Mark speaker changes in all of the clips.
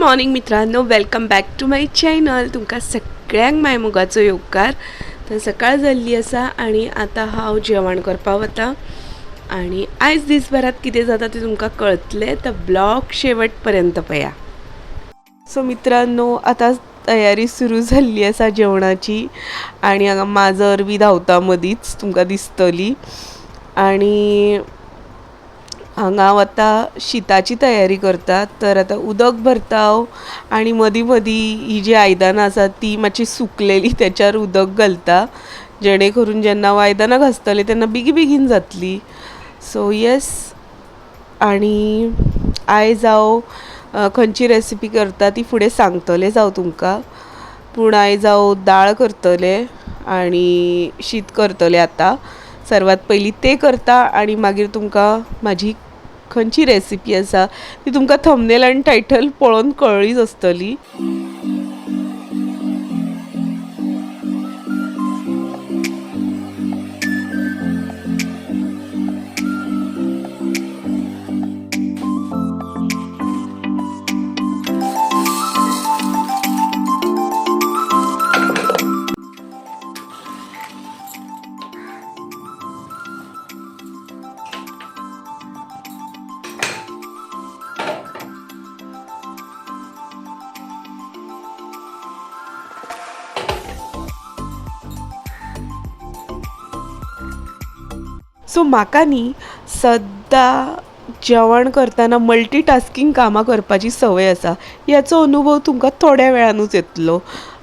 Speaker 1: Morning मित्रांनो. Welcome back to my channel तुमकां सगळ्यांक माय मुगाचो योगकार. तर सकाळ जाल्ली आसा आनी आतां हांव जेवण करपा वता. आनी आयज दिसभरात कितें जाता तें तुमकां कळतले तर ब्लॉग शेवट पर्यंत पया. सो मित्रांनो आतां तयारी सुरू जाल्ली आसा जेवणाची. आनी हांगा माजर बी धांवता मदींच तुमकां दिसतली. आनी हांगा आतां शिताची तयारी करतात. तर आतां उदक भरताव हांव आनी मदीं मदीं ही जी आयदनां आसात ती मातशी सुकलेली तेच्यार उदक घालता. जेणे करून जेन्ना हांव आयदनां घासतलें तेन्ना बेगी बेगीन जातली सो येस आनी आयज हांव खंयची रेसिपी करता ती फुडें सांगतलें हांव तुमकां. पूण आयज हांव दाळ करतलें आनी शीत करतलें आतां. सर्वात पयलीं तें करता आनी मागीर तुमकां म्हाजी खंयची रेसिपी आसा ती तुमकां थंबनेल आनी टायटल पळोवन कळ्ळीच आसतली सो म्हाका न्ही सद्दां जेवण करतना मल्टीटास्कींग कामां करपाची संवय आसा ह्याचो अनुभव तुमकां थोड्या वेळानूच येतलो.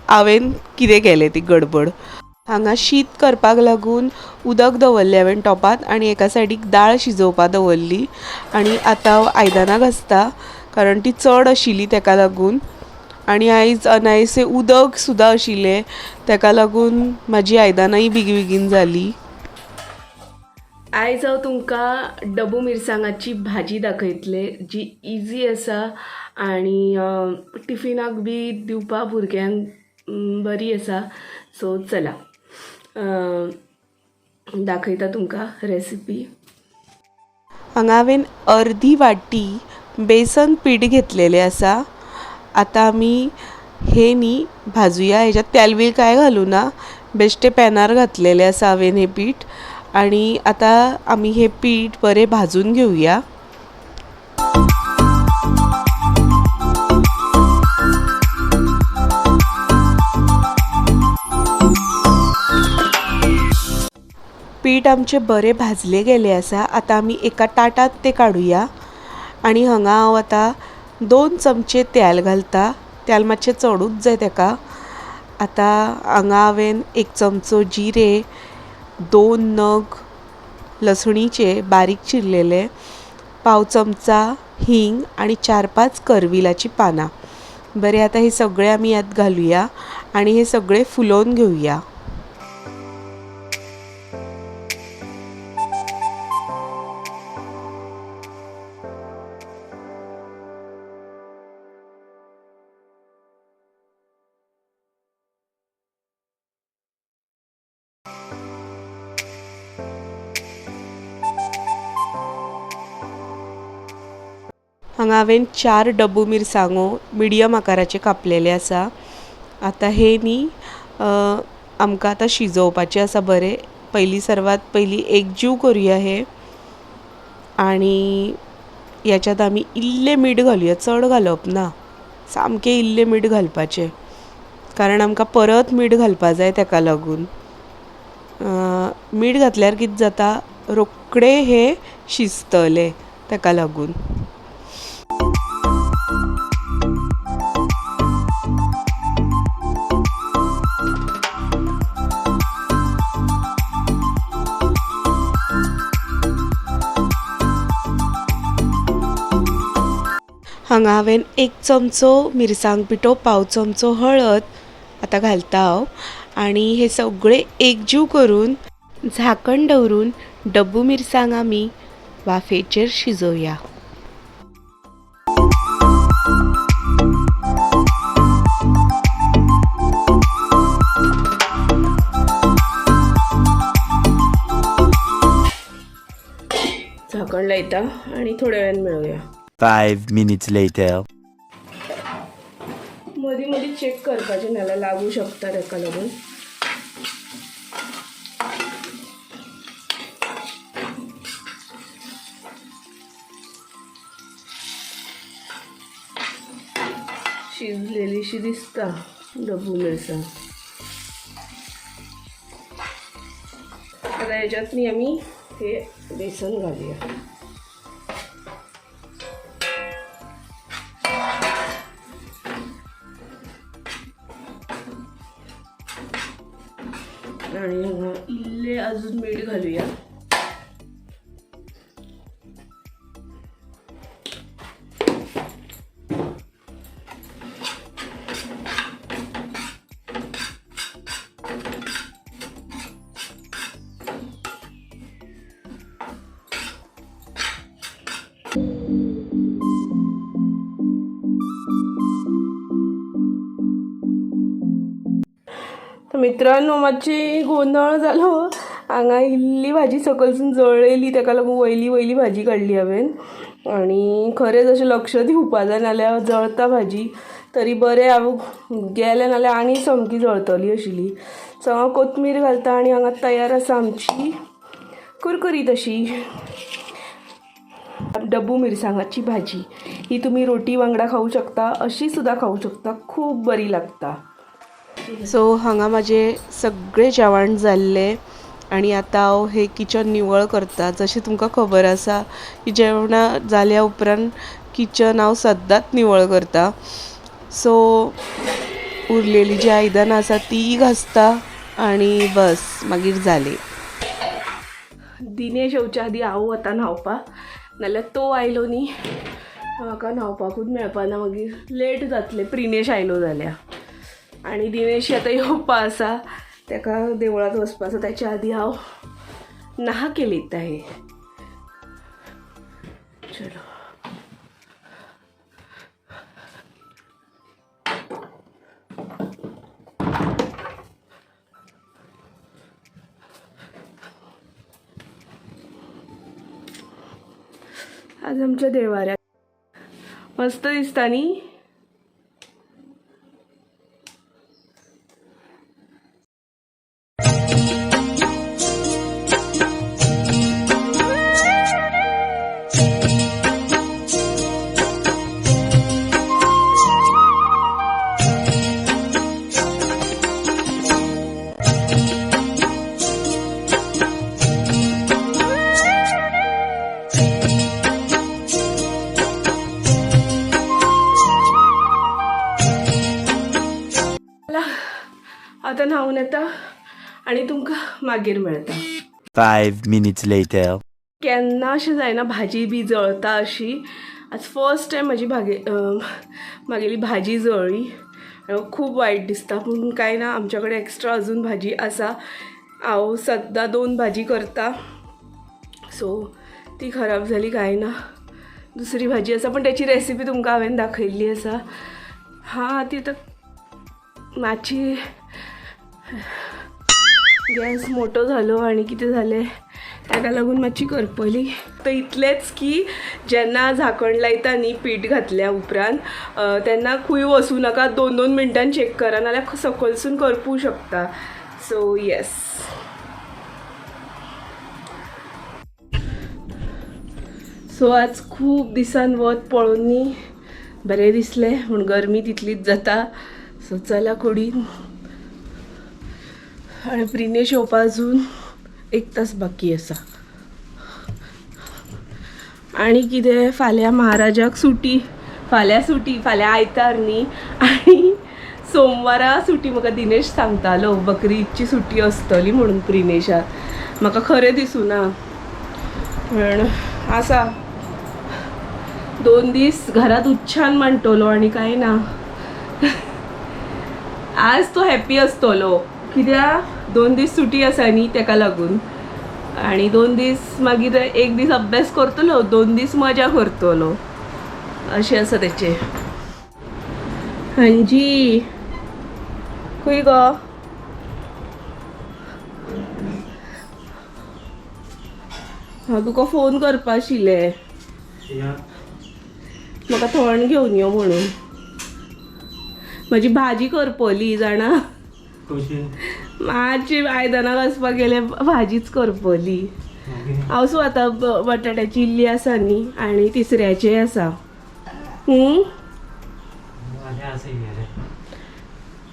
Speaker 1: हांवें कितें केलें ती गडबड? हांगा शीत करपाक लागून उदक दवरलें हांवें टॉपांत आनी एका सायडीक दाळ शिजोवपा दवरली. आनी आतां हांव आयदनां घासता कारण ती चड आशिल्ली ताका लागून. आनी आयज अनायसे उदक सुद्दां आशिल्लें ताका लागून म्हाजी आयदनांय बेगी बेगीन जाली. आयज हांव तुमकां डबू मिरसांगाची भाजी दाखयतले जी इजी आसा आनी टिफिनाक बी दिवपा भुरग्यांक बरी आसा. सो चला. दाखयता तुमकां रेसिपी हांगा हांवें अर्दी वाटी बेसन पीठ घेतलेलें आसा. आतां आमी हे न्ही भाजुया. हेज्या तेल कांय घालूं ना बेश्टे पॅनार घातलेलें आसा हांवें हें पीठ. आनी आतां आमी हें पीठ बरें भाजून घेवया पीठ आमचें बरें भाजलें गेलें आसा आतां आमी एका ताटात तें काडुया आनी हांगा हांव आतां दोन चमचे तेल घालता. तेल मातशें चडूच जाय ताका. आतां हांगा हांवें एक चमचो जिरे दोन नग लसणीचे बारीक चिरलेले पाव चमचा हींग आनी चार पांच करविलाची पानां. बरें आतां हे सगळें आमी यात घालूया आनी हे सगळें फुलोवन घेवया हांगा हांवें चार डब्बू मिरसांगो मिडियम आकाराचे कापलेले आसा आतां हे न्ही आमकां आतां शिजोवपाचे आसा बरें. पयलीं सर्वात पयलीं एकजीव करुया हे. आनी याच्यात आमी इल्लें मीठ घालुया. चड घालप ना. सामकें इल्लें मीठ घालपाचें. कारण आमकां परत मीठ घालपा जाय ताका लागून. मीठ घातल्यार कितें जाता? रोखडें हें शिजतलें ताका लागून. हांगा हांवें एक चमचो मिरसांग पिठो पाव चमचो हळद आतां घालता हांव आनी हे सगळें एकजीव करून झाकण दवरून डब्बू मिरसांग आमी वाफेचेर शिजोवया. झाकण लायता आनी थोड्या वेळान मेळूया.
Speaker 2: Five minutes later.
Speaker 1: चेक करपाचें नाल्यार लागू शकता ताका लागून? शिजलेलीशी दिसता डबू मिरसांग आता याच्यात मी आम्ही हे बेसन घालूया. मित्रांनो मातशी गोंधळ जालो हांगा इल्ली भाजी सकलसून जळयली ताका लागून वयली वयली भाजी काडली हांवें आनी खरेंच अशें लक्ष दिवपा जाय नाल्यार जळता भाजी. तरी बरें हांव गेलें नाल्यार आनी सामकी जळतली आशिल्ली सो हांव कोथमीर घालता आनी हांगा तयार आसा आमची कुरकुरीत अशी डब्बू मिरसांगाची भाजी. ही तुम्ही रोटी वांगडा खाऊ शकता अशी सुद्धा खाऊ शकता खूप बरी लागता. सो हांगा म्हाजें सगळें जेवण जाल्लें आनी आतां हांव हो हें किचन निवळ करता जशें तुमकां खबर आसा की जेवणां जाल्या उपरांत किचन हांव सद्दांच निवळ करता. सो उरलेलीं जीं आयदनां आसा तीं घासता आनी बस मागीर जालें. दिनेश येवच्या आदीं हांव वता न्हांवपाक नाल्यार तो आयलो न्ही. म्हाका न्हांवपाकूच मेळपाना मागीर लेट जातलें. प्रिनेश आयलो जाल्यार आणि दिनेश आता येवपा आसा ताका देवळात वचपा आसा त्याच्या आधी हांव नाहा केली हे चलो. आज आमच्या देवाऱ्यात. मस्त दिसता न्ही चला आता न्हांवन येता आनी तुमकां मागीर मेळटा
Speaker 2: Five minutes later.
Speaker 1: केन्ना अशें जायना भाजी बी जळटा अशी. आज फर्स्ट टायम म्हाजी भागे म्हागेली भाजी जळ्ळी आणि खूब वायट दिसता पूण कांय ना आमच्या कडेन एक्स्ट्रा अजून भाजी आसा हांव सद्दां दोन भाजी करता. सो ती खराब जाली कांय ना. दुसरी भाजी आसा पण त्याची रेसिपी तुमकां हांवें दाखयल्ली आसा हां ती आतां मातशी गॅस मोठो झालो आणि कितें जालें ताका लागून मातशी करपली. तर इतलेंच की जेन्ना झांकण लायता न्ही पीठ घातल्या उपरांत तेन्ना खूंय वचूं नाका दोन दोन मिनटान चेक करा नाल्यार सकलसून करपू शकता. सो येस सो आज खूब दिसान वत पळोवन न्ही बरें दिसलें म्हूण गरमी तितलीच जाता. सो चला कुडीन आणि प्रिनेश येवपा अजून एक तास बाकी आसा आणि कितें फाल्यां महाराजाक सुटी. फाल्यां सुटी फाल्यां आयतार न्ही आनी सोमवारा सुटी म्हाका दिनेश सांगतालो बकरीची सुटी आसतली म्हणून प्रिनेशाक म्हाका खरें दिसूना पण आसा दोन दीस घरात उच्छान मांडटलो आणि काय ना. आज तो हॅप्पी आसतलो कित्याक दोन दीस सुटी आसा न्ही ताका लागून. आनी दोन दीस मागीर एक दीस अभ्यास करतलो दोन दीस मजा करतलो अशें आसा तेचें हांजी. खंय गो. हांव तुका फोन करपा आशिल्लें म्हाका थंड घेवन यो म्हणून. म्हजी भाजी करपली जाणा. मातशी आयदनां घासपाक गेले भाजीच करपली. हांव सो आतां ब- बटाट्याची इल्ली आसा न्ही आनी तिसऱ्याचे आसा?
Speaker 3: माझे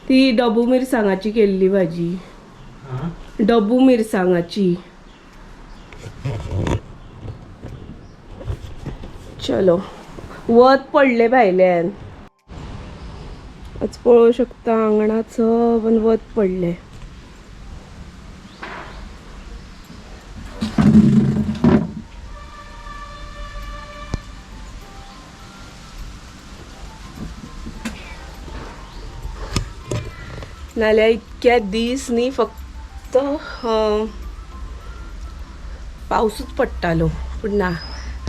Speaker 1: ती डबू मिरसांगाची केल्ली भाजी.
Speaker 3: हां?
Speaker 1: डबू मिरसांगाची. चलो. वत पडले भायल्यान आज पळू शकता आंगणात सबन वत पडले नाल्या इतक्या दीस न्ही फक्त पावसूच पडटालो पूण ना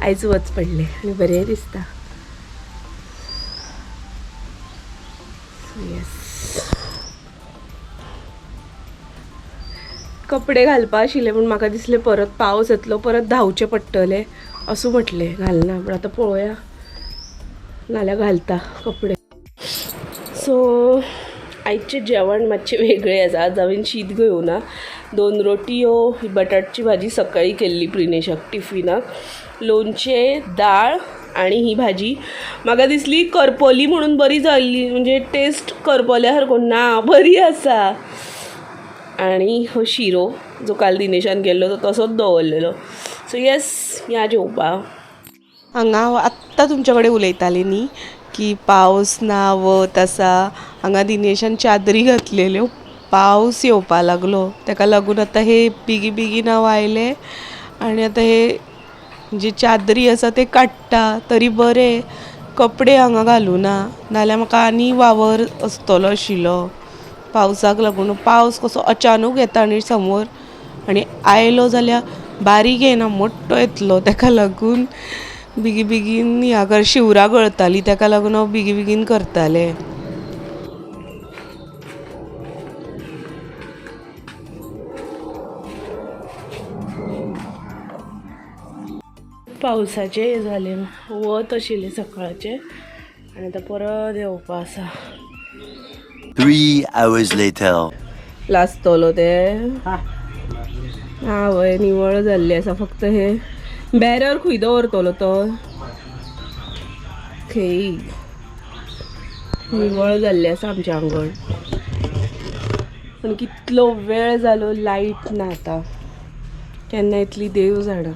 Speaker 1: आयज वच पडले आनी बरें दिसता. कपडे घालपा आशिल्ले पूण म्हाका दिसले परत पावस येतलो परत धांवचें पडटलें असो म्हटलें घालना पूण आतां पळोवया नाल्यार घालता कपडे. सो आयचें जेवण मातशें वेगळें आसा आज हांवें शीत घेवना दोन रोटयो बटाटची भाजी सकाळी केल्ली प्रिनेशाक टिफिनाक लोणचें दाळ आनी ही भाजी. म्हाका दिसली करपली म्हणून बरी जाल्ली म्हणजे टेस्ट करपल्या सारको ना बरी आसा आनी हो शिरो जो काल दिनेशान केल्लो तो तसोच दवरलेलो. सो येस या जेवपाक हांगा हांव आत्तां तुमचे कडेन उलयतालें न्ही की पावस ना वत आसा हांगा दिनेशान चादरी घातलेल्यो. पावस येवपा लागलो. ताका लागून आतां हे बेगी बेगीन हांव आयलें. आनी आतां हे जे चादरी आसा ते काडटा तरी बरें. कपडे हांगा घालूना. नाल्यार म्हाका आनी वावर आसतलो आशिल्लो. पावसाक लागून पावस कसो अचानक येता आनी समोर आनी आयलो जाल्यार बारीक येना मोट्टो येतलो ताका लागून बेगी बेगीन ह्या कर शिवराक गळताली ताका लागून हांव बेगी बेगीन करतालें. पावसाचे हे जालें वत आशिल्ले सकाळचे. आनी आतां परत येवपा आसा.
Speaker 2: Three hours later.
Speaker 1: लासतलो ते. आवय निवळ जाल्ली आसा फक्त हे. बॅरर खंय दवरतलो तो. खंय निवळ जाल्लें आसा आमचें आंगण पूण कितलो वेळ जालो लायट ना आतां. केन्ना येतली देव जाणा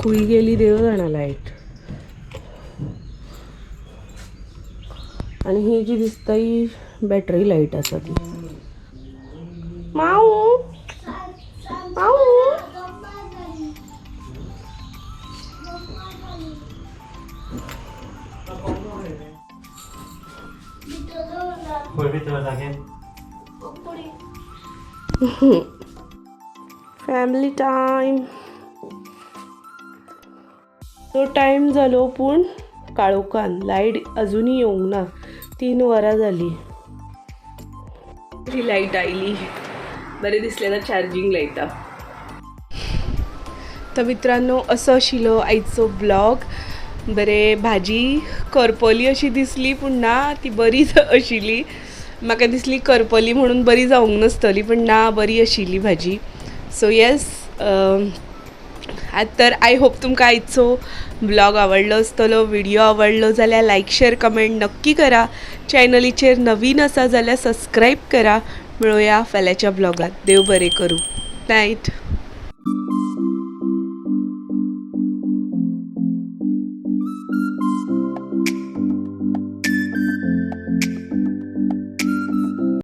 Speaker 1: खंय गेली देव जाणा लायट आणि ही जी दिसता ही बॅटरी लाइट आसा ती. माऊ! माऊ! फॅमिली टायम तो टायम जालो पूण काळोखान लायट अजुनूय येवंक ना. तीन वरां जालीं ही लायट आयली. बरें दिसलें ना चार्जींग लायता तर मित्रांनो असो आशिल्लो आयचो ब्लॉग. बरें भाजी करपली अशी दिसली पूण ना ती बरी आशिल्ली म्हाका दिसली करपली म्हणून बरी जावंक नासतली पूण ना बरी आशिल्ली भाजी. सो येस तर आय होप तुमकां आयचो ब्लॉग आवडलो आसतलो व्हिडिओ आवडलो जाल्यार लायक शेअर कमेंट नक्की करा. चॅनलीचेर नवीन आसा जाल्यार सबस्क्राईब करा. मेळुया फाल्यांच्या ब्लॉगात देव बरें करूं. नायट